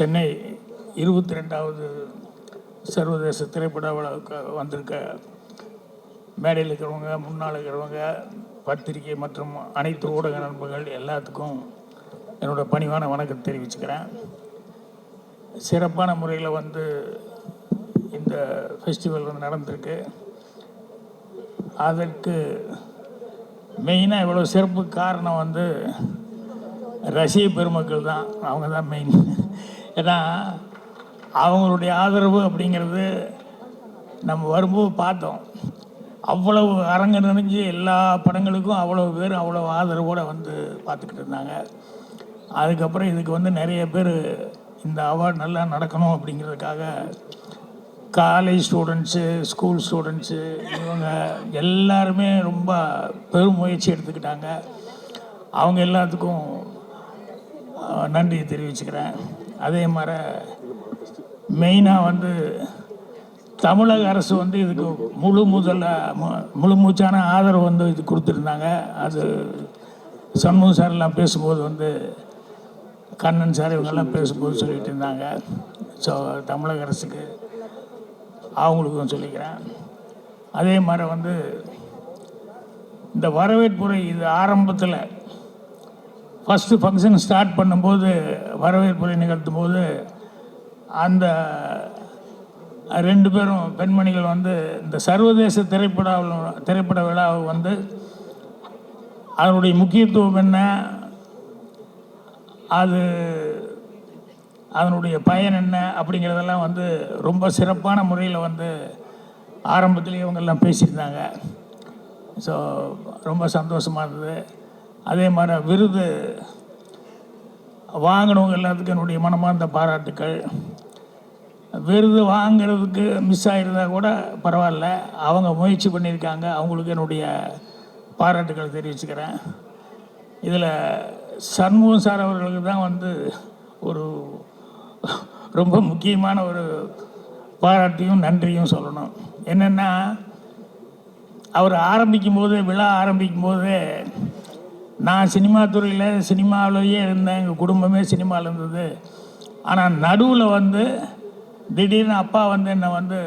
சென்னை இருபத்தி ரெண்டாவது சர்வதேச திரைப்பட விழாவுக்கு வந்திருக்க மேடையில் இருக்கிறவங்க முன்னால் இருக்கிறவங்க பத்திரிகை மற்றும் அனைத்து ஊடக நண்பர்கள் எல்லாத்துக்கும் என்னோட பணிவான வணக்கம் தெரிவிச்சுக்கிறேன். சிறப்பான முறையில் வந்து இந்த ஃபெஸ்டிவல் வந்து நடந்திருக்கு. அதற்கு மெயினாக இவ்வளோ சிறப்பு காரணம் வந்து ரசிக பெருமக்கள் தான். அவங்க தான் மெயின் ஏன்னா அவங்களுடைய ஆதரவு அப்படிங்கிறது நம்ம வரும்போது பார்த்தோம். அவ்வளவு அரங்க நிறைஞ்சு எல்லா படங்களுக்கும் அவ்வளோ பேர் அவ்வளோ ஆதரவோடு வந்து பார்த்துக்கிட்டு இருந்தாங்க. அதுக்கப்புறம் இதுக்கு வந்து நிறைய பேர் இந்த அவார்டு நல்லா நடக்கணும் அப்படிங்கிறதுக்காக காலேஜ் ஸ்டூடெண்ட்ஸு ஸ்கூல் ஸ்டூடெண்ட்ஸு இவங்க எல்லாருமே ரொம்ப பெரும் முயற்சி எடுத்துக்கிட்டாங்க. அவங்க எல்லாத்துக்கும் நன்றியை தெரிவிச்சுக்கிறேன். அதே மாதிரி மெயினாக வந்து தமிழக அரசு வந்து இதுக்கு முழு முதல்ல மு- முழு மூச்சான ஆதரவு வந்து இது கொடுத்துருந்தாங்க. அது சண்முக சார்லாம் பேசும்போது வந்து கண்ணன் சார் இவங்கெல்லாம் பேசும்போது சொல்லிட்டு இருந்தாங்க. ஸோ தமிழக அரசுக்கு அவங்களுக்கும் சொல்லிக்கிறேன். அதே மாதிரி வந்து இந்த வரவேற்புரை இது ஆரம்பத்தில் ஃபஸ்ட்டு ஃபங்க்ஷன் ஸ்டார்ட் பண்ணும்போது வரவேற்புரை நிகழ்த்தும் போது அந்த ரெண்டு பேரும் பெண்மணிகள் வந்து இந்த சர்வதேச திரைப்பட திரைப்பட விழாவை வந்து அதனுடைய முக்கியத்துவம் என்ன அது அதனுடைய பயன் என்ன அப்படிங்கிறதெல்லாம் வந்து ரொம்ப சிறப்பான முறையில் வந்து ஆரம்பத்திலேயே இவங்கெல்லாம் பேசியிருந்தாங்க. ஸோ ரொம்ப சந்தோஷமாக இருந்தது. அதே மாதிரி விருது வாங்கினவங்க எல்லாத்துக்கும் என்னுடைய மனமார்ந்த பாராட்டுக்கள். விருது வாங்குறதுக்கு மிஸ் ஆகிருந்தா கூட பரவாயில்ல. அவங்க முயற்சி பண்ணியிருக்காங்க. அவங்களுக்கு என்னுடைய பாராட்டுக்கள் தெரிவிச்சுக்கிறேன். இதில் சண்முகம் சார் அவர்களுக்கு தான் வந்து ஒரு ரொம்ப முக்கியமான ஒரு பாராட்டியும் நன்றியும் சொல்லணும். என்னென்னா அவர் ஆரம்பிக்கும் போது விழா ஆரம்பிக்கும் போது நான் சினிமா துறையில் சினிமாவிலேயே இருந்தேன். எங்கள் குடும்பமே சினிமாவில் இருந்தது. ஆனால் நடுவில் வந்து திடீர்னு அப்பா வந்து என்னை வந்து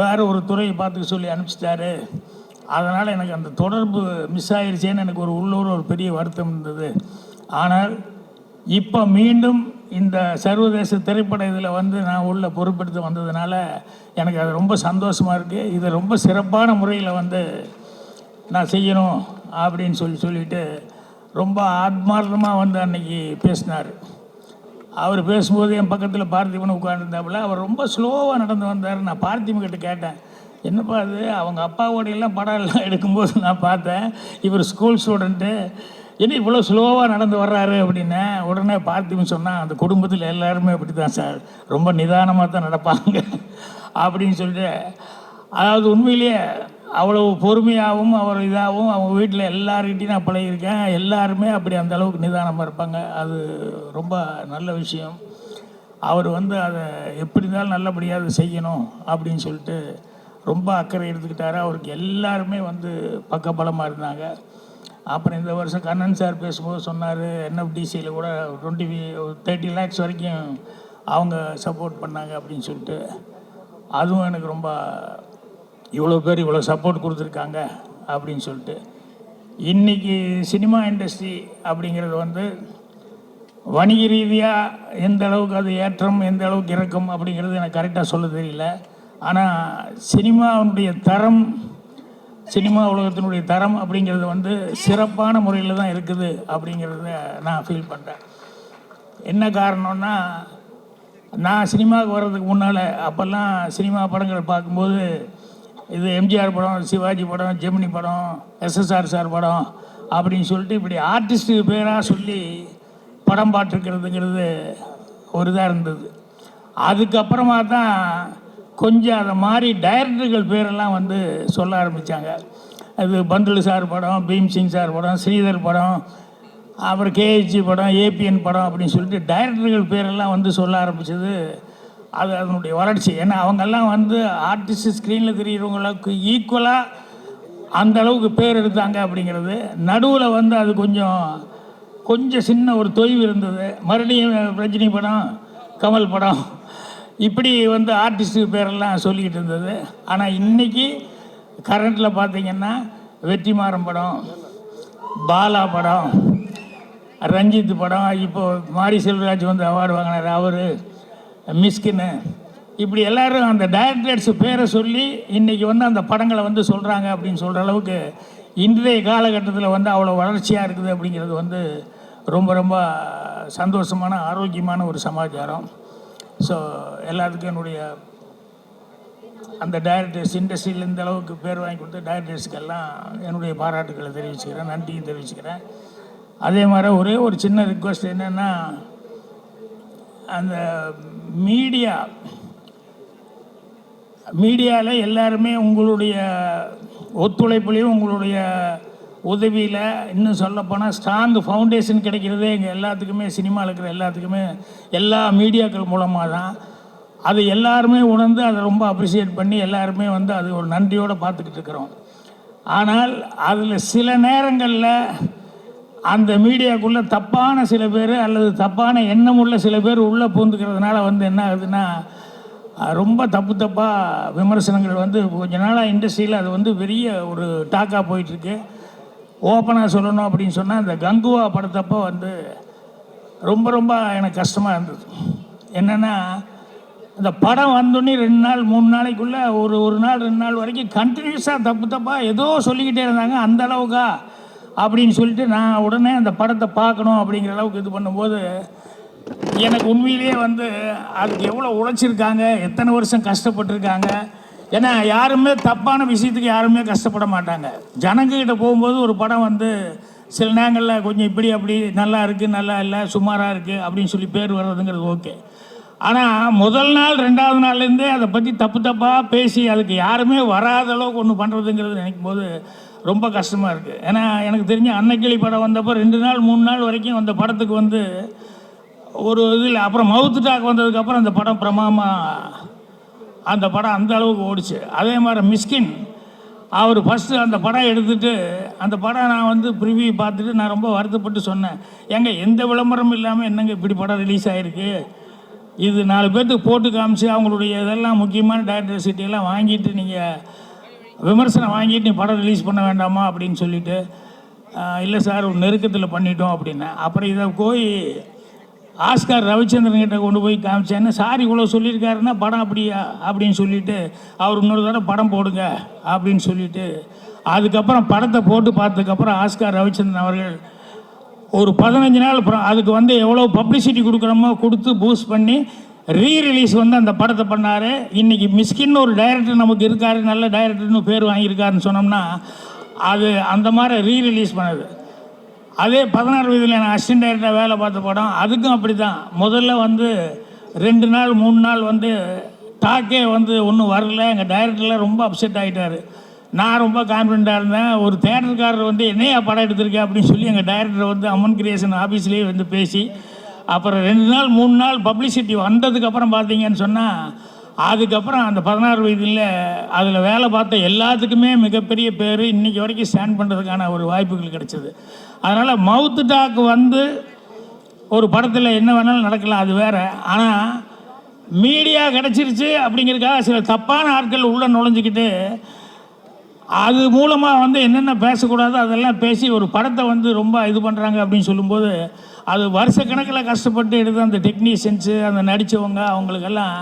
வேறு ஒரு துறையை பார்த்துக்க சொல்லி அனுப்பிச்சிட்டாரு. அதனால் எனக்கு அந்த தொடர்பு மிஸ் ஆயிடுச்சேன்னு எனக்கு ஒரு உள்ளூர் ஒரு பெரிய வருத்தம் இருந்தது. ஆனால் இப்போ மீண்டும் இந்த சர்வதேச திரைப்பட இதில் வந்து நான் உள்ள பொறுப்பெடுத்து வந்ததுனால எனக்கு அது ரொம்ப சந்தோஷமாக இருக்குது இது ரொம்ப சிறப்பான முறையில் வந்து நான் செய்யணும் அப்படின்னு சொல்லி சொல்லிட்டு ரொம்ப ஆத்மார்த்தமாக வந்து அன்னைக்கு பேசினார். அவர் பேசும்போது என் பக்கத்தில் பார்த்திபன் உட்காந்துருந்தாப்புல அவர் ரொம்ப ஸ்லோவாக நடந்து வந்தார். நான் பார்த்திபன் கிட்ட கேட்டேன் என்னப்பா அது அவங்க அப்பாவோடையெல்லாம் படம் எல்லாம் எடுக்கும்போது நான் பார்த்தேன். இவர் ஸ்கூல் ஸ்டூடெண்ட்டு என்ன இவ்வளோ ஸ்லோவாக நடந்து வர்றாரு? அப்படின்னு உடனே பார்த்திபன் சொன்னால் அந்த குடும்பத்தில் எல்லாருமே அப்படி தான் சார். ரொம்ப நிதானமாக தான் நடப்பாங்க. அப்படின்னு சொல்லிட்டு அதாவது உண்மையிலேயே அவ்வளவு பொறுமையாகவும் அவர் இதாகவும் அவங்க வீட்டில் எல்லார்கிட்டையும் நான் பழகியிருக்கேன். எல்லாருமே அப்படி அந்த அளவுக்கு நிதானமாக இருப்பாங்க. அது ரொம்ப நல்ல விஷயம். அவர் வந்து அதை எப்படி இருந்தாலும் நல்லபடியாக அதை செய்யணும் அப்படின்னு சொல்லிட்டு ரொம்ப அக்கறை எடுத்துக்கிட்டாரு. அவருக்கு எல்லாருமே வந்து பக்கபலமாக இருந்தாங்க. அப்புறம் இந்த வருஷம் கண்ணன் சார் பேசும்போது சொன்னார் என்எஃப்டிசியில் கூட டுவெண்ட்டி தேர்ட்டி லேக்ஸ் வரைக்கும் அவங்க சப்போர்ட் பண்ணாங்க அப்படின்னு சொல்லிட்டு. அதுவும் எனக்கு ரொம்ப இவ்வளோ பேர் இவ்வளோ சப்போர்ட் கொடுத்துருக்காங்க அப்படின்னு சொல்லிட்டு. இன்றைக்கி சினிமா இண்டஸ்ட்ரி அப்படிங்கிறது வந்து வணிக ரீதியாக எந்த அளவுக்கு அது ஏற்றம் எந்த அளவுக்கு இறக்கம் அப்படிங்கிறது எனக்கு கரெக்டாக சொல்ல தெரியல. ஆனால் சினிமாவுடைய தரம் சினிமா உலகத்தினுடைய தரம் அப்படிங்கிறது வந்து சிறப்பான முறையில் தான் இருக்குது அப்படிங்கிறத நான் ஃபீல் பண்ணுறேன் என்ன காரணம்னா நான் சினிமாவுக்கு வர்றதுக்கு முன்னால் அப்போல்லாம் சினிமா படங்கள் பார்க்கும்போது இது எம்ஜிஆர் படம் சிவாஜி படம் ஜெமினி படம் எஸ்எஸ்ஆர் சார் படம் அப்படின்னு சொல்லிட்டு இப்படி ஆர்டிஸ்ட்டு பேராக சொல்லி படம் பார்த்துருக்கிறதுங்கிறது ஒரு இதாக இருந்தது. அதுக்கப்புறமா தான் கொஞ்சம் அதை மாதிரி டைரக்டர்கள் பேரெல்லாம் வந்து சொல்ல ஆரம்பித்தாங்க அது பந்துலு சார் படம் பீம்சிங் சார் படம் ஸ்ரீதர் படம் அப்புறம் கேஹெச்சி படம் ஏபிஎன் படம் அப்படின்னு சொல்லிட்டு டைரக்டர்கள் பேரெல்லாம் வந்து சொல்ல ஆரம்பித்தது அது அதனுடைய வளர்ச்சி. ஏன்னா அவங்கெல்லாம் வந்து ஆர்டிஸ்ட் ஸ்க்ரீனில் தெரிகிறவங்களுக்கு ஈக்குவலாக அந்த அளவுக்கு பேர் எடுத்தாங்க அப்படிங்கிறது. நடுவில் வந்து அது கொஞ்சம் கொஞ்சம் சின்ன ஒரு தொய்வு இருந்தது. மறுபடியும் ரஜினி படம் கமல் படம் இப்படி வந்து ஆர்டிஸ்ட்டு பேரெல்லாம் சொல்லிக்கிட்டு இருந்தது. ஆனால் இன்றைக்கி கரண்ட்டில் பார்த்தீங்கன்னா வெற்றிமாறன் படம் பாலா படம் ரஞ்சித் படம் இப்போ மாரி செல்வராஜ் வந்து அவார்டு வாங்கினார். அவர் மிஸ்கின்னு. இப்படி எல்லாரும் அந்த டைரக்டர்ஸ் பேரை சொல்லி இன்றைக்கி வந்து அந்த படங்களை வந்து சொல்கிறாங்க அப்படின்னு சொல்கிற அளவுக்கு இன்றைய காலகட்டத்தில் வந்து அவ்வளோ வளர்ச்சியாக இருக்குது அப்படிங்கிறது வந்து ரொம்ப ரொம்ப சந்தோஷமான ஆரோக்கியமான ஒரு சமாச்சாரம். ஸோ எல்லாத்துக்கும் என்னுடைய அந்த டைரக்டர்ஸ் இண்டஸ்ட்ரியில் இந்த அளவுக்கு பேர் வாங்கி கொடுத்த டைரக்டர்ஸ்க்கெல்லாம் என்னுடைய பாராட்டுக்களை தெரிவிச்சுக்கிறேன் நன்றியும் தெரிவிச்சுக்கிறேன். அதே மாதிரி ஒரே ஒரு சின்ன ரிக்வஸ்ட் என்னென்னா அந்த மீடியா மீடியாவில் எல்லாருமே உங்களுடைய ஒத்துழைப்புலையும் உங்களுடைய உதவியில் இன்னும் சொல்லப்போனால் ஸ்ட்ராங் ஃபவுண்டேஷன் கிடைக்கிறதே எங்கள் எல்லாத்துக்குமே சினிமாவில் இருக்கிற எல்லாத்துக்குமே எல்லா மீடியாக்கள் மூலமாக தான் அது எல்லாருமே உணர்ந்து அதை ரொம்ப அப்ரிஷியேட் பண்ணி எல்லாருமே வந்து அது ஒரு நன்றியோடு பார்த்துக்கிட்டு இருக்கிறோம். ஆனால் அதில் சில நேரங்களில் அந்த மீடியாக்குள்ளே தப்பான சில பேர் அல்லது தப்பான எண்ணம் உள்ள சில பேர் உள்ளே பூந்துக்கிறதுனால வந்து என்ன ஆகுதுன்னா ரொம்ப தப்பு தப்பாக விமர்சனங்கள் வந்து கொஞ்ச நாளாக இண்டஸ்ட்ரியில் அது வந்து பெரிய ஒரு டாக்காக போயிட்டுருக்கு. ஓப்பனாக சொல்லணும் அப்படின்னு சொன்னால் இந்த கங்குவா படத்தப்போ வந்து ரொம்ப ரொம்ப எனக்கு கஷ்டமாக இருந்தது. என்னென்னா இந்த படம் வந்தோடனே ரெண்டு நாள் மூணு நாளைக்குள்ளே ஒரு ஒரு நாள் ரெண்டு நாள் வரைக்கும் கண்டினியூஸாக தப்பு தப்பாக ஏதோ சொல்லிக்கிட்டே இருந்தாங்க. அந்த அளவுக்கா அப்படின்னு சொல்லிட்டு நான் உடனே அந்த படத்தை பார்க்கணும் அப்படிங்கிற அளவுக்கு இது பண்ணும்போது எனக்கு உண்மையிலேயே வந்து அதுக்கு எவ்வளோ உழைச்சிருக்காங்க எத்தனை வருஷம் கஷ்டப்பட்டிருக்காங்க. ஏன்னா யாருமே தப்பான விஷயத்துக்கு யாருமே கஷ்டப்பட மாட்டாங்க. ஜனங்கக்கிட்ட போகும்போது ஒரு படம் வந்து சில நேரங்களில் கொஞ்சம் இப்படி அப்படி நல்லா இருக்குது நல்லா இல்லை சுமாராக இருக்குது அப்படின்னு சொல்லி பேர் வர்றதுங்கிறது ஓகே. ஆனால் முதல் நாள் ரெண்டாவது நாள்லேருந்தே அதை பற்றி தப்பு தப்பாக பேசி அதுக்கு யாருமே வராத அளவுக்கு ஒன்று பண்ணுறதுங்கிறது நினைக்கும் போது ரொம்ப கஷ்டமாக இருக்குது ஏன்னா எனக்கு தெரிஞ்ச அன்னக்கிளி படம் வந்தப்போ ரெண்டு நாள் மூணு நாள் வரைக்கும் அந்த படத்துக்கு வந்து ஒரு இதில் அப்புறம் மவுத்து டாக் வந்ததுக்கப்புறம் அந்த படம் பிரமாமாக அந்த படம் அந்த அளவுக்கு ஓடிச்சு. அதே மாதிரி மிஸ்கின் அவர் ஃபஸ்ட்டு அந்த படம் எடுத்துகிட்டு அந்த படம் நான் வந்து ப்ரிவியூ பார்த்துட்டு நான் ரொம்ப வருத்தப்பட்டு சொன்னேன். ஏங்க எந்த விளம்பரமும் இல்லாமல் என்னங்க இப்படி படம் ரிலீஸ் ஆகிருக்கு இது நாலு பேர்த்துக்கு போட்டு காமிச்சு அவங்களுடைய இதெல்லாம் முக்கியமான டேரக்டர் சீட்டையெல்லாம் வாங்கிட்டு நீங்கள் விமர்சனம் வாங்கிட்டு நீ படம் ரிலீஸ் பண்ண வேண்டாமா அப்படின்னு சொல்லிட்டு இல்லை சார் ஒரு நெருக்கத்தில் பண்ணிட்டோம் அப்படின்னேன் அப்புறம் இதை போய் ஆஸ்கார் ரவிச்சந்திரன் கிட்ட கொண்டு போய் காமிச்சேன்னு சார் இவ்வளோ சொல்லியிருக்காருன்னா படம் அப்படியா அப்படின்னு சொல்லிட்டு அவர் இன்னொரு தடவை படம் போடுங்க அப்படின்னு சொல்லிட்டு அதுக்கப்புறம் படத்தை போட்டு பார்த்ததுக்கப்புறம் ஆஸ்கார் ரவிச்சந்திரன் அவர்கள் ஒரு பதினஞ்சு நாள் அப்புறம் அதுக்கு வந்து எவ்வளோ பப்ளிசிட்டி கொடுக்குறோமோ கொடுத்து பூஸ்ட் பண்ணி ரீ ரிலீஸ் வந்து அந்த படத்தை பண்ணார். இன்றைக்கி மிஸ்கின்னு ஒரு டைரக்டர் நமக்கு இருக்கார் நல்ல டைரக்டர்னு பேர் வாங்கியிருக்காருன்னு சொன்னோம்னா அது அந்த மாதிரி ரீ ரிலீஸ் பண்ணது. அதே பதினாறு வயதில் நான் அசிஸ்டன்ட் டைரக்டராக வேலை பார்த்த படம் அதுக்கும் அப்படி தான் முதல்ல வந்து ரெண்டு நாள் மூணு நாள் வந்து டாக்கே வந்து ஒன்றும் வரல. எங்கள் டைரக்டர்லாம் ரொம்ப அப்செட் ஆகிட்டார் நான் ரொம்ப கான்ஃபிடண்ட்டாக இருந்தேன். ஒரு தேட்டருக்காரர் வந்து என்னையா படம் எடுத்திருக்கேன் அப்படின்னு சொல்லி எங்கள் டைரக்டர் வந்து அம்மன் கிரியேஷன் ஆஃபீஸ்லேயே வந்து பேசி அப்புறம் ரெண்டு நாள் மூணு நாள் பப்ளிசிட்டி வந்ததுக்கப்புறம் பார்த்தீங்கன்னு சொன்னால் அதுக்கப்புறம் அந்த பதினாறு வயதில் அதில் வேலை பார்த்த எல்லாத்துக்குமே மிகப்பெரிய பேர் இன்றைக்கி வரைக்கும் ஸ்டாண்ட் பண்ணுறதுக்கான ஒரு வாய்ப்புகள் கிடைச்சிது. அதனால் மவுத்து டாக் வந்து ஒரு படத்தில் என்ன வேணாலும் நடக்கலாம் அது வேறு. ஆனால் மீடியா கிடச்சிருச்சு அப்படிங்கிறதுக்காக சில தப்பான ஆட்கள் உள்ளே நுழைஞ்சிக்கிட்டு அது மூலமாக வந்து என்னென்ன பேசக்கூடாதோ அதெல்லாம் பேசி ஒரு படத்தை வந்து ரொம்ப இது பண்ணுறாங்க அப்படின்னு சொல்லும்போது அது வருஷக்கணக்கில் கஷ்டப்பட்டு எடுத்து அந்த டெக்னீஷியன்ஸு அந்த நடித்தவங்க அவங்களுக்கெல்லாம்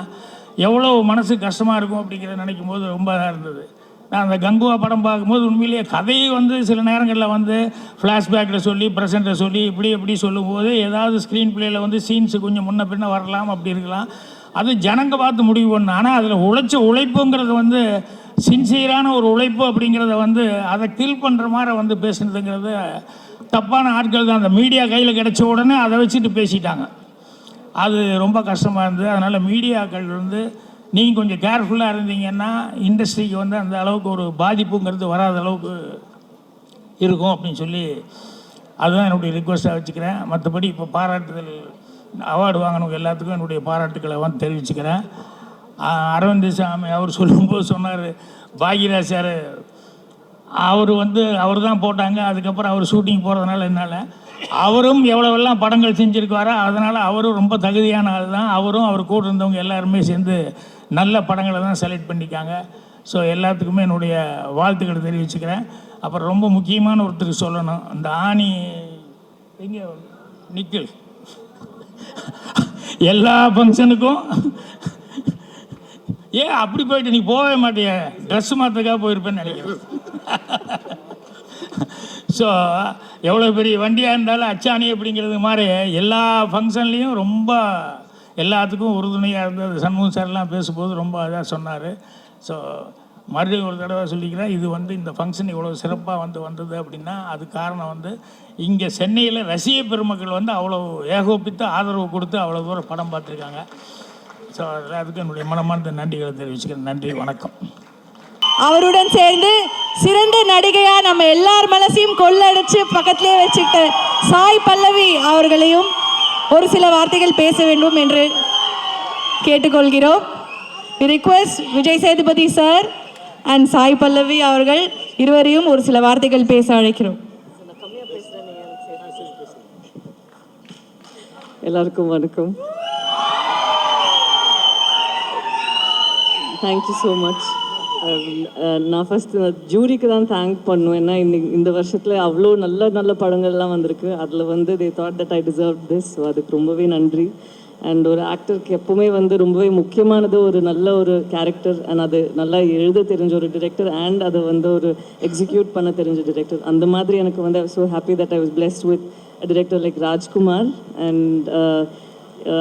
எவ்வளோ மனசு கஷ்டமாக இருக்கும் அப்படிங்கிறத நினைக்கும் போது ரொம்ப இதாக இருந்தது. நான் அந்த கங்குவா படம் பார்க்கும்போது உண்மையிலேயே கதையை வந்து சில நேரங்களில் வந்து ஃப்ளாஷ்பேக்கில் சொல்லி ப்ரெசண்ட்டை சொல்லி இப்படி இப்படி சொல்லும்போது ஏதாவது ஸ்க்ரீன் பிளேயில் வந்து சீன்ஸு கொஞ்சம் முன்ன பின்ன வரலாம் அப்படி இருக்கலாம். அது ஜனங்க பார்த்து முடிவு பண்ணணும் ஆனால் அதில் உழைச்ச உழைப்புங்கிறது வந்து சின்சியரான ஒரு உழைப்பு அப்படிங்கிறத வந்து அதை கில் பண்ணுற மாதிரி வந்து பேசுனதுங்கிறது தப்பான ஆட்கள் தான். அந்த மீடியா கையில் கிடைச்ச உடனே அதை வச்சுட்டு பேசிட்டாங்க. அது ரொம்ப கஷ்டமாக இருந்தது. அதனால் மீடியாக்கள் வந்து நீங்கள் கொஞ்சம் கேர்ஃபுல்லாக இருந்தீங்கன்னா இண்டஸ்ட்ரிக்கு வந்து அந்த அளவுக்கு ஒரு பாதிப்புங்கிறது வராத அளவுக்கு இருக்கும் அப்படின்னு சொல்லி அதுதான் என்னுடைய ரிக்வஸ்ட்டாக வச்சுக்கிறேன். மற்றபடி இப்போ பாராட்டுதல் அவார்டு வாங்கினவங்க எல்லாத்துக்கும் என்னுடைய பாராட்டுக்களை வந்து தெரிவிச்சுக்கிறேன். அரவிந்த் சாமி அவர் சொல்லும்போது சொன்னார் பாக்யராஜ் சார் அவர் வந்து அவர் தான் போட்டாங்க. அதுக்கப்புறம் அவர் ஷூட்டிங் போகிறதுனால என்னால். அவரும் எவ்வளவெல்லாம் படங்கள் செஞ்சுருக்காரோ அதனால் அவரும் ரொம்ப தகுதியான ஆள் தான். அவரும் அவர் கூட இருந்தவங்க எல்லாருமே சேர்ந்து நல்ல படங்களை தான் செலக்ட் பண்ணிக்காங்க. ஸோ எல்லாத்துக்குமே என்னுடைய வாழ்த்துக்களை தெரிவிச்சுக்கிறேன். அப்புறம் ரொம்ப முக்கியமான ஒருத்தருக்கு சொல்லணும். இந்த ஆணி எங்கே நிக்கில். எல்லா ஃபங்க்ஷனுக்கும் ஏன் அப்படி போயிட்டு நீ போகவே மாட்டிய? ட்ரெஸ் மாற்றுக்காக போயிருப்பேன்னு நினைக்கிறேன். ஸோ எவ்வளோ பெரிய வண்டியாக இருந்தாலும் அச்சாணி அப்படிங்கிறது மாதிரி எல்லா ஃபங்க்ஷன்லேயும் ரொம்ப எல்லாத்துக்கும் உறுதுணையாக இருந்தது. சண்முகம் சார்லாம் பேசும்போது ரொம்ப இதாக சொன்னார். ஸோ மறுபடியும் ஒரு தடவை சொல்லிக்கிறேன் இது வந்து இந்த ஃபங்க்ஷன் இவ்வளோ சிறப்பாக வந்து வந்தது அப்படின்னா அது காரணம் வந்து இங்கே சென்னையில் ரசிக பெருமக்கள் வந்து அவ்வளோ ஏகோபித்து ஆதரவு கொடுத்து அவ்வளோ தூரம் படம் பார்த்துருக்காங்க. ஸோ எல்லாத்துக்கும் என்னுடைய மனமார்ந்த நன்றிகளை தெரிவிச்சுக்கிறேன். நன்றி வணக்கம். அவருடன் சேர்ந்து சிறந்த நடிகையா நம்ம எல்லார் மனசையும் கொள்ளடிச்சு பக்கத்திலே வச்சுக்கிட்ட சாய் பல்லவி அவர்களையும் ஒரு சில வார்த்தைகள் பேச வேண்டும் என்று கேட்டுக்கொள்கிறோம். Request Vijay Sethupathi sir and Sai Pallavi அவர்கள் இருவரையும் ஒரு சில வார்த்தைகள் பேச அழைக்கிறோம். எல்லாருக்கும் வணக்கம். தேங்க்யூ ஸோ மச் நான் ஃபஸ்ட் ஜூரிக்கு தான் தேங்க் பண்ணுவேன். ஏன்னா இன்னைக்கு இந்த வருஷத்தில் அவ்வளோ நல்ல நல்ல படங்கள்லாம் வந்திருக்கு. அதில் வந்து they thought that I deserve this so அதுக்கு ரொம்பவே நன்றி. அண்ட் ஒரு ஆக்டருக்கு எப்பவுமே வந்து ரொம்பவே முக்கியமானது ஒரு நல்ல ஒரு கேரக்டர் அண்ட் அது நல்லா எழுத தெரிஞ்ச ஒரு டிரெக்டர் அண்ட் அதை வந்து ஒரு எக்ஸிக்யூட் பண்ண தெரிஞ்ச டிரெக்டர் அந்த மாதிரி எனக்கு வந்து so happy that I was blessed with director like Rajkumar and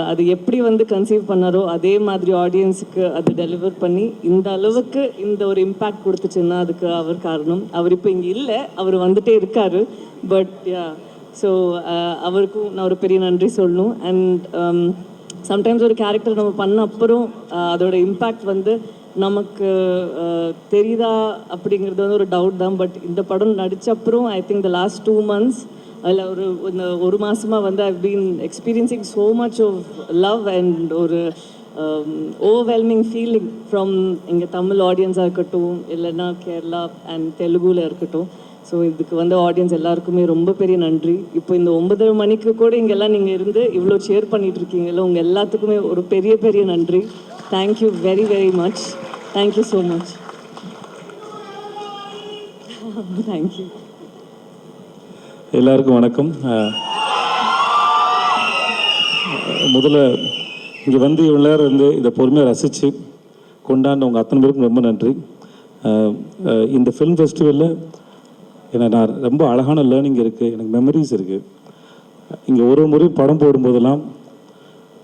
அது எப்படி வந்து கன்சீவ் பண்ணாரோ அதே மாதிரி ஆடியன்ஸுக்கு அது டெலிவர் பண்ணி இந்த அளவுக்கு இந்த ஒரு இம்பேக்ட் கொடுத்துச்சுன்னா அதுக்கு அவர் காரணம். அவர் இப்போ இங்கே இல்லை அவர் வந்துட்டே இருக்காரு. பட் யா ஸோ அவருக்கும் நான் ஒரு பெரிய நன்றி சொல்லணும். அண்ட் சம்டைம்ஸ் um, ஒரு கேரக்டர் நம்ம பண்ண அப்புறம் அதோட இம்பேக்ட் வந்து நமக்கு தெரியுதா அப்படிங்கிறது வந்து ஒரு டவுட் தான். பட் இந்த படம் நடித்த அப்புறம் I think the last two months அதில் ஒரு இந்த ஒரு மாதமாக வந்து I been experiencing so much of love and ஒரு ஓவர்வெல்மிங் ஃபீலிங் ஃப்ரம் இங்கே தமிழ் ஆடியன்ஸாக இருக்கட்டும் இல்லைன்னா கேரளா அண்ட் தெலுங்குல இருக்கட்டும். ஸோ இதுக்கு வந்து ஆடியன்ஸ் எல்லாருக்குமே ரொம்ப பெரிய நன்றி. இப்போ இந்த ஒன்பதரை மணிக்கு கூட இங்கெல்லாம் நீங்கள் இருந்து இவ்வளோ ஷேர் பண்ணிட்டு இருக்கீங்கல்ல உங்கள் எல்லாத்துக்குமே ஒரு பெரிய பெரிய நன்றி. Thank you very very much thank you so much thank you எல்லாருக்கும் வணக்கம். முதல்ல இங்கே வந்து இவ்வளோ நேரம் இருந்து இதை பொறுமையாக ரசித்து கொண்டாண்ட உங்கள் அத்தனை பேருக்கும் ரொம்ப நன்றி. இந்த ஃபிலிம் ஃபெஸ்டிவலில் ஏன்னா நான் ரொம்ப அழகான லேர்னிங் இருக்குது எனக்கு மெமரிஸ் இருக்குது இங்கே ஒரு முறை படம் போடும்போதெல்லாம்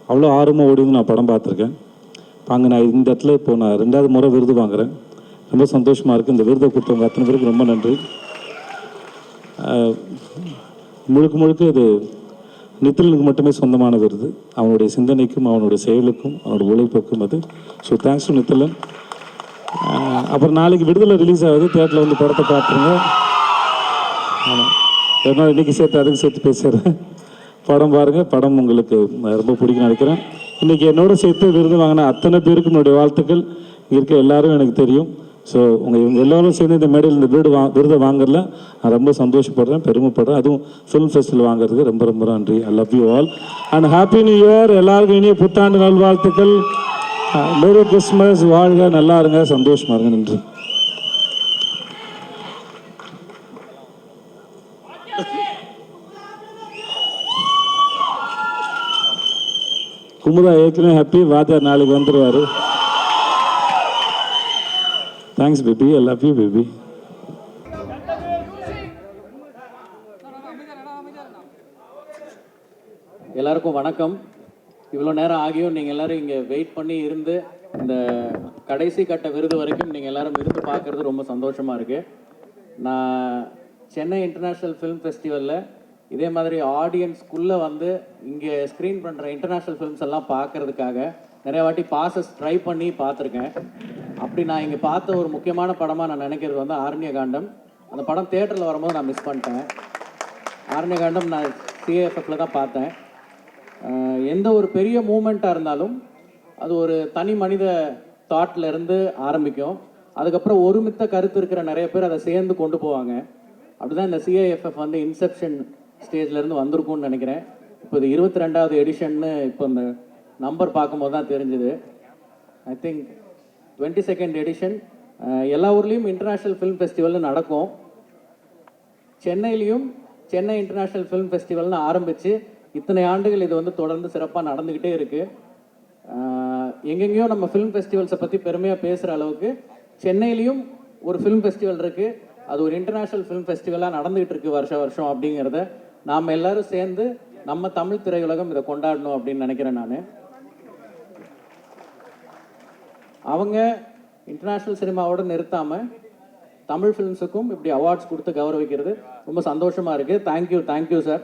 அவ்வளோ ஆர்வமாக ஓடி நான் படம் பார்த்துருக்கேன். இப்போ அங்கே நான் இந்த இடத்துல இப்போ நான் ரெண்டாவது முறை விருது வாங்குகிறேன் ரொம்ப சந்தோஷமாக இருக்குது இந்த விருதை கொடுத்தவங்க அத்தனை பேருக்கு ரொம்ப நன்றி. முழுக்க முழுக்க இது நித்திலனுக்கு மட்டுமே சொந்தமான விருது. அவனுடைய சிந்தனைக்கும் அவனுடைய செயலுக்கும் அவனுடைய உழைப்புக்கும் அது. ஸோ தேங்க்ஸ் டு நித்திலன் அப்புறம் நாளைக்கு விடுதலை ரிலீஸ் ஆகுது. தேட்டரில் வந்து படத்தை பார்த்துருங்க. ஆமாம் நாள் இன்னைக்கு சேர்த்து அதுக்கு சேர்த்து பேசுகிறேன் படம் பாருங்கள் படம் உங்களுக்கு ரொம்ப பிடிக்கும் நினைக்கிறேன். இன்றைக்கி என்னோட சேர்த்து விருது வாங்கின அத்தனை பேருக்கு என்னுடைய வாழ்த்துக்கள். இருக்க எல்லாரும் எனக்கு தெரியும். ஸோ உங்கள் இவங்க எல்லோரும் சேர்ந்து இந்த மேடையில் இந்த விருது வா விருதை வாங்குறதுல நான் ரொம்ப சந்தோஷப்படுறேன் பெருமைப்படுறேன். அதுவும் ஃபிலிம் ஃபெஸ்டிவல் வாங்குறதுக்கு ரொம்ப ரொம்ப நன்றி. I love you all and happy new year எல்லாருக்கும் இனிய புத்தாண்டு நல்வாழ்த்துக்கள். மேரி கிறிஸ்மஸ் வாழ்க நல்லா இருங்க. சந்தோஷமா இருங்க. நன்றி. குமுதா ஏற்கனவே ஹாப்பி வாத்தியார் நாளைக்கு வந்துடுவார் thanks baby I love you baby எல்லாருக்கும் வணக்கம். இவ்வளோ நேரம் ஆகியும் நீங்கள் எல்லோரும் இங்கே வெயிட் பண்ணி இருந்து இந்த கடைசி கட்ட விருது வரைக்கும் நீங்கள் எல்லாரும் இருந்து பார்க்குறது ரொம்ப சந்தோஷமாக இருக்குது நான் சென்னை இன்டர்நேஷ்னல் ஃபிலிம் ஃபெஸ்டிவலில் இதே மாதிரி ஆடியன்ஸ்குள்ளே வந்து இங்கே ஸ்க்ரீன் பண்ணுற இன்டர்நேஷ்னல் ஃபிலிம்ஸ் எல்லாம் பார்க்கறதுக்காக நிறைய வாட்டி பாசஸ் ட்ரை பண்ணி பார்த்துருக்கேன். அப்படி நான் இங்கே பார்த்த ஒரு முக்கியமான படமாக நான் நினைக்கிறது வந்து ஆரண்ய காண்டம் அந்த படம் தேட்டரில் வரும்போது நான் மிஸ் பண்ணிட்டேன். ஆரண்ய காண்டம் நான் சிஏஎஃப்எஃப்ல தான் பார்த்தேன். எந்த ஒரு பெரிய மூமெண்ட்டாக இருந்தாலும் அது ஒரு தனி மனித தாட்ல இருந்து ஆரம்பிக்கும். அதுக்கப்புறம் ஒருமித்த கருத்து இருக்கிற நிறைய பேர் அதை சேர்ந்து கொண்டு போவாங்க. அப்படிதான் இந்த சிஐஎஃப்எஃப் வந்து இன்செப்ஷன் ஸ்டேஜ்லேருந்து வந்திருக்கும்னு நினைக்கிறேன். இப்போ இது இருபத்தி ரெண்டாவது எடிஷன்னு இப்போ இந்த நம்பர் பார்க்கும்போது தான் தெரிஞ்சுது. I think twenty second edition எல்லா ஊர்லேயும் இன்டர்நேஷ்னல் ஃபிலிம் ஃபெஸ்டிவல்னு நடக்கும். சென்னையிலையும் சென்னை இன்டர்நேஷ்னல் ஃபிலிம் ஃபெஸ்டிவல்னு ஆரம்பித்து இத்தனை ஆண்டுகள் இது வந்து தொடர்ந்து சிறப்பாக நடந்துக்கிட்டே இருக்குது எங்கெங்கேயோ நம்ம ஃபிலிம் ஃபெஸ்டிவல்ஸை பற்றி பெருமையாக பேசுகிற அளவுக்கு சென்னையிலையும் ஒரு ஃபிலிம் ஃபெஸ்டிவல் இருக்குது அது ஒரு இன்டர்நேஷ்னல் ஃபிலிம் ஃபெஸ்டிவலாக நடந்துகிட்டு இருக்கு வருஷ வருஷம் அப்படிங்கிறத நாம் எல்லோரும் சேர்ந்து நம்ம தமிழ் திரையுலகம் இதை கொண்டாடணும் அப்படின்னு நினைக்கிறேன் நான். அவங்க இன்டர்நேஷ்னல் சினிமாவோட நிறுத்தாமல் தமிழ் ஃபிலிம்ஸுக்கும் இப்படி அவார்ட்ஸ் கொடுத்து கௌரவிக்கிறது ரொம்ப சந்தோஷமாக இருக்குது thank you thank you sir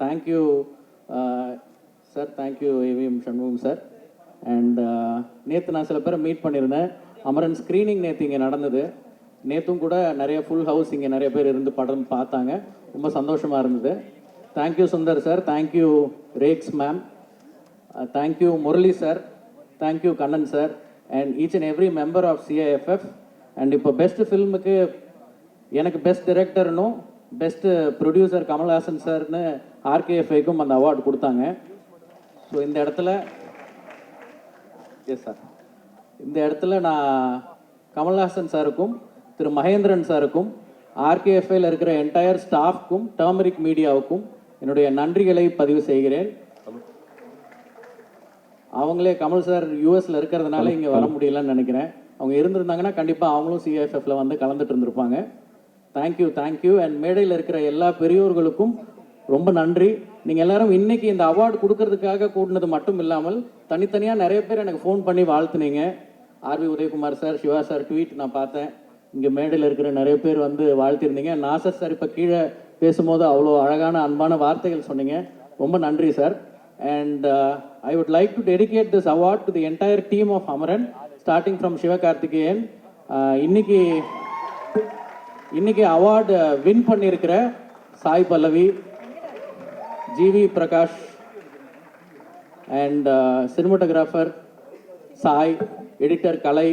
thank you sir thank you AVM Shanmugam sir and நேற்று நான் சில பேரை மீட் பண்ணியிருந்தேன். அமரன் ஸ்க்ரீனிங் நேற்று இங்கே நடந்தது. நேற்றும் கூட நிறைய ஃபுல் ஹவுஸ் இங்கே நிறைய பேர் இருந்து படம் பார்த்தாங்க. ரொம்ப சந்தோஷமாக இருந்தது. Thank you Sundar sir thank you racks ma'am thank you Murali sir thank you Kannan sir and each and every member of CIFF and இப்போ பெஸ்ட் ஃபில்முக்கு எனக்கு பெஸ்ட் டிரெக்டர்னும் பெஸ்ட் ப்ரொடியூசர் கமல்ஹாசன் சார்னு ஆர்கேஎஃப்ஐக்கும் அந்த அவார்டு கொடுத்தாங்க. ஸோ இந்த இடத்துல எஸ் சார் இந்த இடத்துல நான் கமல்ஹாசன் சாருக்கும் திரு மகேந்திரன் சாருக்கும் ஆர்கேஎஃப்ஐயில் இருக்கிற என்டையர் ஸ்டாஃப்க்கும் டர்மரிக் மீடியாவுக்கும் என்னுடைய நன்றிகளை பதிவு செய்கிறேன். அவங்களே கமல் சார் யூஎஸ்ல இருக்கிறதுனால இங்கே வர முடியலன்னு நினைக்கிறேன். அவங்க இருந்திருந்தாங்கன்னா கண்டிப்பாக அவங்களும் சிஐஎஃப்எஃப்ல வந்து கலந்துட்டு இருந்திருப்பாங்க. தேங்க்யூ தேங்க்யூ அண்ட் மேடையில் இருக்கிற எல்லா பெரியோர்களுக்கும் ரொம்ப நன்றி. நீங்கள் எல்லாரும் இன்னைக்கு இந்த அவார்டு கொடுக்கறதுக்காக கூடினது மட்டும் இல்லாமல் தனித்தனியாக நிறைய பேர் எனக்கு ஃபோன் பண்ணி வாழ்த்துனீங்க. RV Udhayakumar sir Siva sir tweet நான் பார்த்தேன். இங்கே மேடையில் இருக்கிற நிறைய பேர் வந்து வாழ்த்திருந்தீங்க நாசர் சார் இப்போ கீழே பேசும்போது அவ்வளோ அழகான அன்பான வார்த்தைகள் சொன்னீங்க. ரொம்ப நன்றி sir. And I uh, like like to dedicate this award the the entire team of Amaran starting from Sivakarthikeyan இன்னைக்கு இன்னைக்கு அவார்டு வின் uh, பண்ணியிருக்கிற Sai Pallavi GV Prakash and cinematographer uh, Sai editor Kalai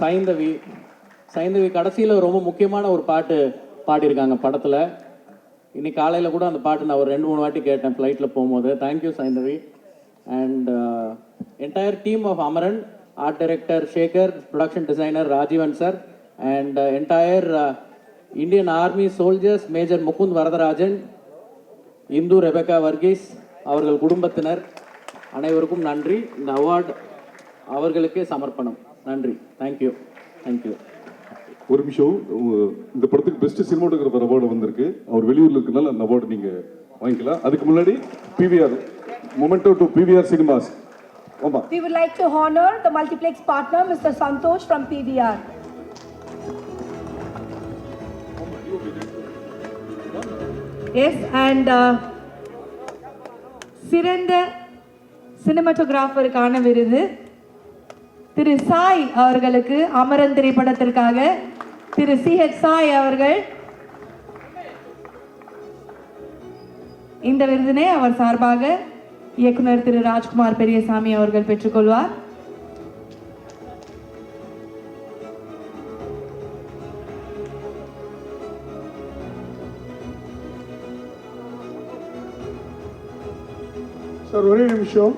Saindhavi. Saindhavi கடைசியில் ரொம்ப முக்கியமான ஒரு பாட்டு பாடியிருக்காங்க படத்தில். இன்னைக்கு காலையில் கூட அந்த பாட்டு நான் ஒரு ரெண்டு மூணு வாட்டி கேட்டேன் ஃப்ளைட்டில் போகும்போது. Thank you Saindhavi and entire team of Amaran art director Shekar production designer Rajeevan sir and entire Indian army soldiers major Mukund Varadarajan Indhu Rebecca Varghese அவர்கள் குடும்பத்தினர் அனைவருக்கும் நன்றி. இந்த அவார்டு அவர்களுக்கே சமர்ப்பணம். நன்றி. தேங்க்யூ தேங்க்யூ ஒரு நிமிஷம் இந்த படத்துக்கு பெஸ்ட் சினிமாட்டோகிராஃபர் அவார்டு வந்திருக்கு அவர் வெளியூரில் இருக்கனால அந்த அவார்டு நீங்கள் வாங்கிக்கலாம் அதுக்கு முன்னாடி PVR memento to PVR cinemas ஆமாம் We would like to honor the multiplex partner, Mr. Santosh from PVR. Yes and uh, சிறந்த சினிமாட்டோகிராஃபருக்கான விருது திரு சாய் அவர்களுக்கு அமரன் திரைப்படத்திற்காக திரு சி ஹெச் சாய் அவர்கள் இந்த விருதினை அவர் சார்பாக இயக்குனர் திரு ராஜ்குமார் பெரியசாமி அவர்கள் பெற்றுக்கொள்வார். சார் ஒரே நிமிஷம்.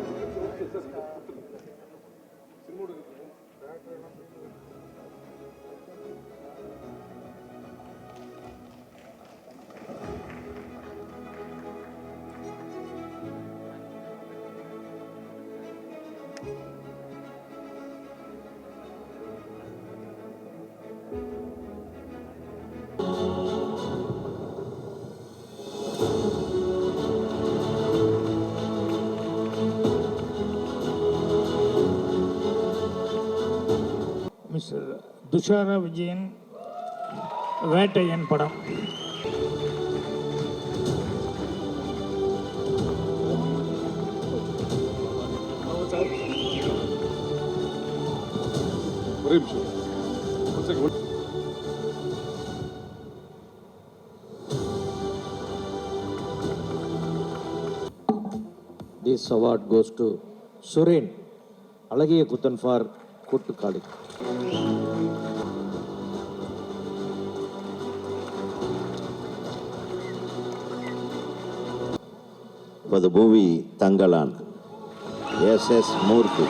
துஷாரா விஜயன் வேட்டையன் படம். ஒரே நிமிஷம். ஒரு second. This award goes to Suren, அழகிய குத்தன் ஃபார் கூட்டுக்காடு இருப்பது பூமி தங்களான் எஸ் எஸ் மூர்த்தி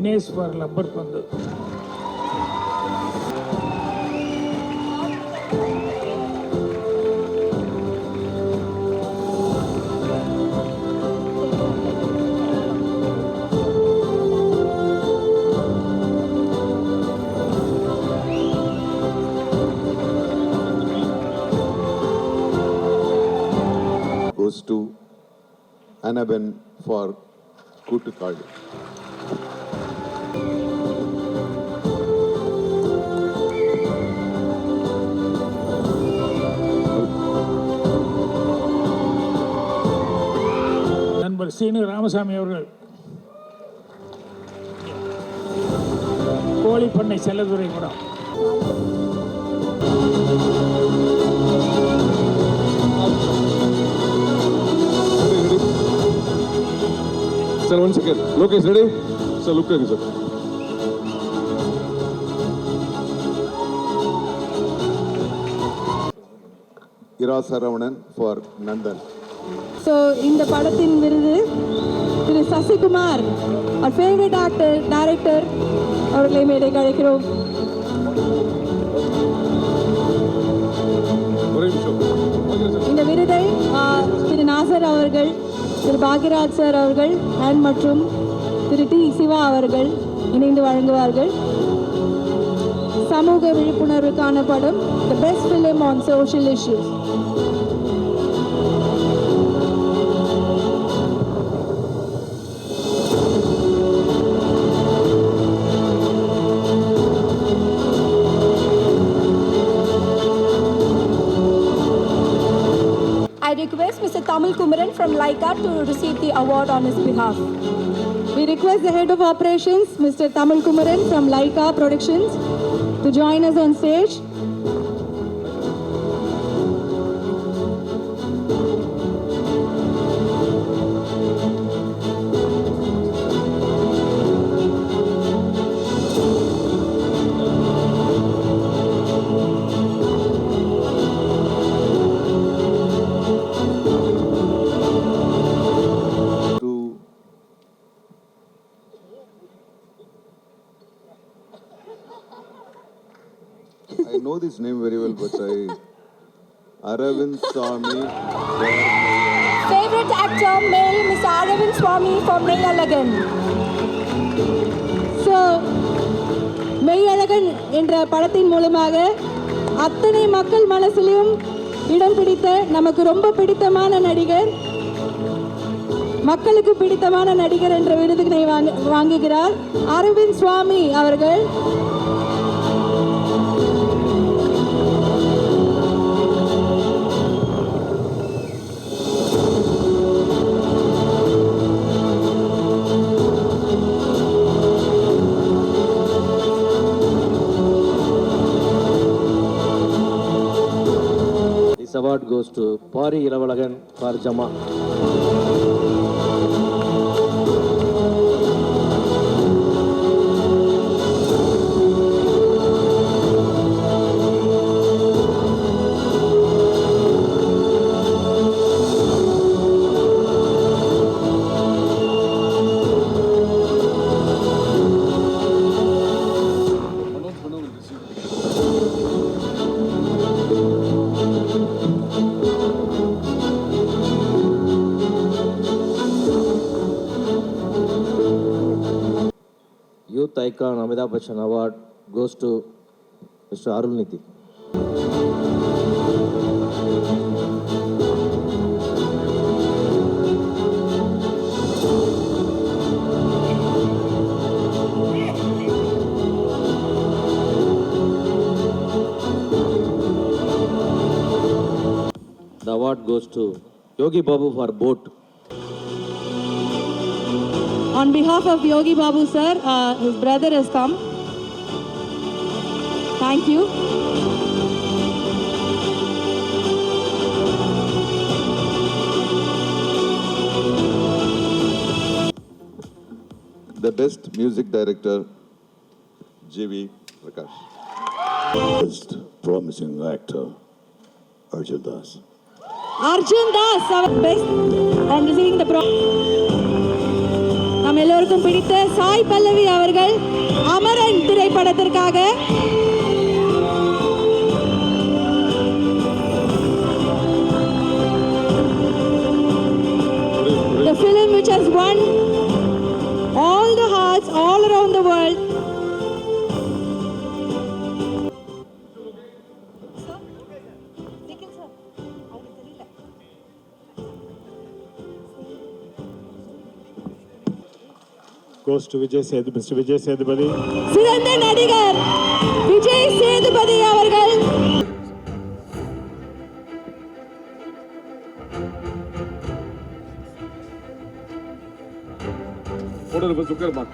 దినేష్ వారి Lubber Pandhu goes to Annabelle for Kutukali. Seenu Ramasamy அவர்கள். கோழிப்பண்ணை செல்லதுரை படம் sir one second Lokesh ready sir look sir Ira Saravanan for Nandan. So இந்த படத்தின் விருது திரு சசிகுமார் அவர் ஃபேவரட் ஆக்டர் டைரக்டர் அவர்களை மேடைக்கு அழைக்கிறோம். இந்த விருதை திரு நாசர் அவர்கள் திரு பாக்யராஜ் சார் அவர்கள் அண்ட் மற்றும் திரு டி. சிவா அவர்கள் இணைந்து வழங்குவார்கள். சமூக விழிப்புணர்வுக்கான படம் the best film on social issues Tamil Kumaran from Laika to receive the award on his behalf. We request the head of operations, Mr. Tamil Kumaran from Laika Productions, to join us on stage. His name very well, but I Aravind Swami. Favorite actor male Mr. Aravind Swami from Neyalagan. So Meiyazhagan என்ற படத்தின் மூலமாக அத்தனை மக்கள் மனசிலும் இடம் பிடித்த நமக்கு ரொம்ப பிடித்தமான நடிகர் மக்களுக்கு பிடித்தமான நடிகர் என்ற விருதுகளை வாங்குகிறார் அரவிந்த் சுவாமி அவர்கள் award goes to Pari Elavazhagan for Bachchan Award goes to Mr. Arul Niti. The award goes to Yogi Babu for Boat. On behalf of Yogi Babu sir, uh, his brother has come. Thank you. The best music director, G.V. Prakash. Best promising actor, Arjun Das. Arjun Das, our best on receiving the pro. நம் எல்லோருக்கும் பிடித்த சாய் பல்லவி அவர்கள் அமரன் திரைப்படத்திற்காக Goes to Vijay Sethupathi, Mr. Vijay Sethupathi. சிறந்த நடிகர் விஜய் சேதுபதி அவர்கள் photo உட்காருமா